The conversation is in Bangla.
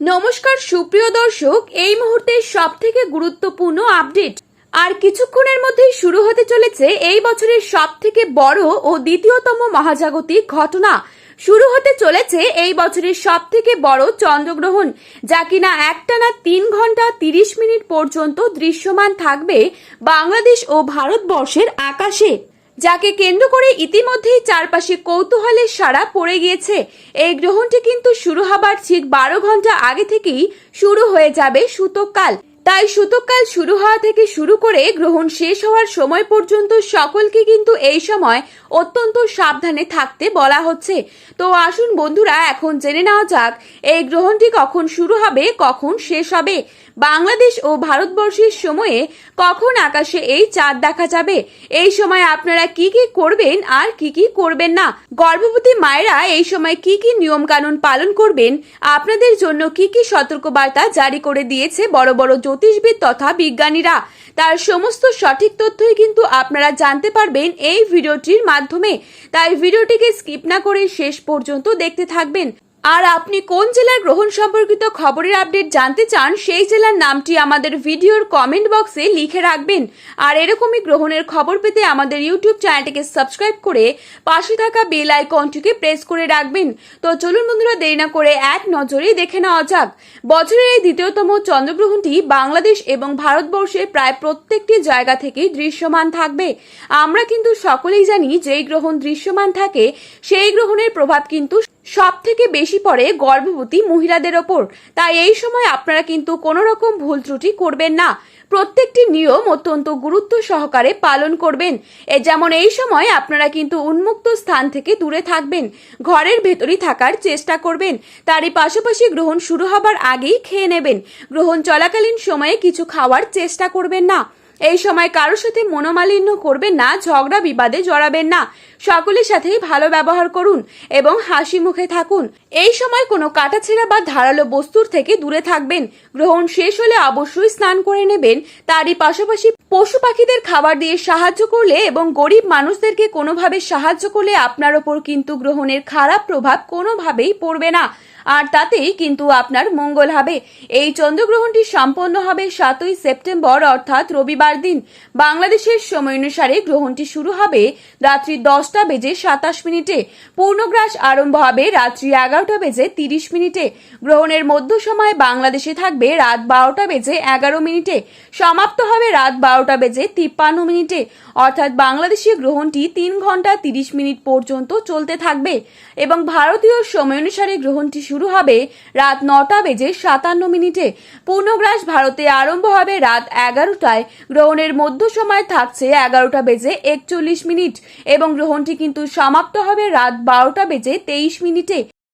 নমস্কার, সুপ্রিয় দর্শক, এই মুহূর্তে সব থেকে গুরুত্বপূর্ণ আপডেট। আর কিছুক্ষণের মধ্যেই শুরু হতে চলেছে এই বছরের সব থেকে বড় ও দ্বিতীয়তম মহাজাগতিক ঘটনা। শুরু হতে চলেছে এই বছরের সব থেকে বড় চন্দ্রগ্রহণ, যা কিনা একটানা তিন ঘণ্টা তিরিশ মিনিট পর্যন্ত দৃশ্যমান থাকবে বাংলাদেশ ও ভারতবর্ষের আকাশে। যাকে কেন্দ্র করে ইতিমধ্যেই চারপাশে কৌতূহলের সারা পড়ে গিয়েছে। এই গ্রহণটি কিন্তু শুরু হবার ঠিক বারো ঘণ্টা আগে থেকেই শুরু হয়ে যাবে সূতককাল তাই সূতককাল শুরু হওয়া থেকে শুরু করে গ্রহণ শেষ হওয়ার সময় পর্যন্ত সকলকে কিন্তু এই সময় অত্যন্ত সাবধানে থাকতে বলা হচ্ছে। তো আসুন বন্ধুরা, এখন জেনে নেওয়া যাক, এই গ্রহণটি কখন শুরু হবে, কখন শেষ হবে? বাংলাদেশ ও ভারতবর্ষের সময়ে কখন আকাশে এই চাঁদ দেখা যাবে? এই সময় আপনারা কি কি করবেন আর কি কি করবেন না? গর্ভবতী মায়েরা এই সময় কি কি নিয়ম কানুন পালন করবেন? আপনাদের জন্য কি কি সতর্কবার্তা জারি করে দিয়েছে বড় বড় জ্যোতিষবিদ তথা বিজ্ঞানীরা? তার সমস্ত সঠিক তথ্যই কিন্তু আপনারা জানতে পারবেন এই ভিডিওটির মাধ্যমে। তাই ভিডিওটিকে স্কিপ না করে শেষ পর্যন্ত দেখতে থাকবেন। আর আপনি কোন জেলার গ্রহণ সম্পর্কিত খবরের আপডেট জানতে চান, সেই জেলার নামটি আমাদের ভিডিওর কমেন্ট বক্সে লিখে রাখবেন। আর এরকমই গ্রহণের খবর পেতে আমাদের ইউটিউব চ্যানেলটিকে সাবস্ক্রাইব করে পাশে থাকা বেল আইকনটিকে প্রেস করে রাখবেন। তো চলুন বন্ধুরা, দেরি না করে এক নজরেই দেখে নেওয়া যাক। বছরের এই দ্বিতীয়তম চন্দ্রগ্রহণটি বাংলাদেশ এবং ভারতবর্ষের প্রায় প্রত্যেকটি জায়গা থেকেই দৃশ্যমান থাকবে। আমরা কিন্তু সকলেই জানি যেই গ্রহণ দৃশ্যমান থাকে, সেই গ্রহণের প্রভাব কিন্তু সব থেকে বেশি পড়ে গর্ভবতী মহিলাদের ওপর। তাই এই সময় আপনারা কিন্তু কোনো রকম ভুল ত্রুটি করবেন না। প্রত্যেকটি নিয়ম অত্যন্ত গুরুত্ব সহকারে পালন করবেন। এ যেমন এই সময় আপনারা কিন্তু উন্মুক্ত স্থান থেকে দূরে থাকবেন। ঘরের ভেতরই থাকার চেষ্টা করবেন। তারই পাশাপাশি গ্রহণ শুরু হবার আগেই খেয়ে নেবেন। গ্রহণ চলাকালীন সময়ে কিছু খাওয়ার চেষ্টা করবেন না। এই সময় কারোর সাথে মনোমালিন্য করবেন না, ঝগড়া বিবাদে জড়াবেন না। সকলের সাথেই ভালো ব্যবহার করুন এবং হাসি মুখে থাকুন। এই সময় কোনো কাটাছেঁড়া বা ধারালো বস্তুর থেকে দূরে থাকবেন। গ্রহণ শেষ হলে অবশ্যই স্নান করে নেবেন। তারই পাশাপাশি পশু পাখিদের খাবার দিয়ে সাহায্য করলে এবং গরিব মানুষদেরকে কোনোভাবে সাহায্য করলে আপনার ওপর কিন্তু গ্রহণের খারাপ প্রভাব কোনোভাবেই পড়বে না। আর তাতেই কিন্তু আপনার মঙ্গল হবে। এই চন্দ্রগ্রহণটি সম্পন্ন হবে সাতই সেপ্টেম্বর, অর্থাৎ রবিবার দিন। বাংলাদেশের সময় অনুসারে গ্রহণটি শুরু হবে রাত্রি দশটা বেজে সাতাশ মিনিটে। পূর্ণগ্রাস আরম্ভ হবে রাত্রি এগারোটা বেজে তিরিশ মিনিটে। গ্রহণের মধ্য সময় বাংলাদেশে থাকবে রাত বারোটা বেজে এগারো মিনিটে। সমাপ্ত হবে রাত বারোটা বেজে তিপ্পান্ন মিনিটে। অর্থাৎ বাংলাদেশি গ্রহণটি তিন ঘণ্টা তিরিশ মিনিট পর্যন্ত চলতে থাকবে। এবং ভারতীয় সময় অনুসারে গ্রহণটি শুরু হবে রাত নটা বেজে সাতান্ন মিনিটে। পূর্ণগ্রাস ভারতে আরম্ভ হবে রাত এগারোটায়। গ্রহণের মধ্য সময় থাকছে এগারোটা বেজে একচল্লিশ মিনিট এবং গ্রহণটি কিন্তু সমাপ্ত হবে রাত বারোটা বেজে তেইশ মিনিটে।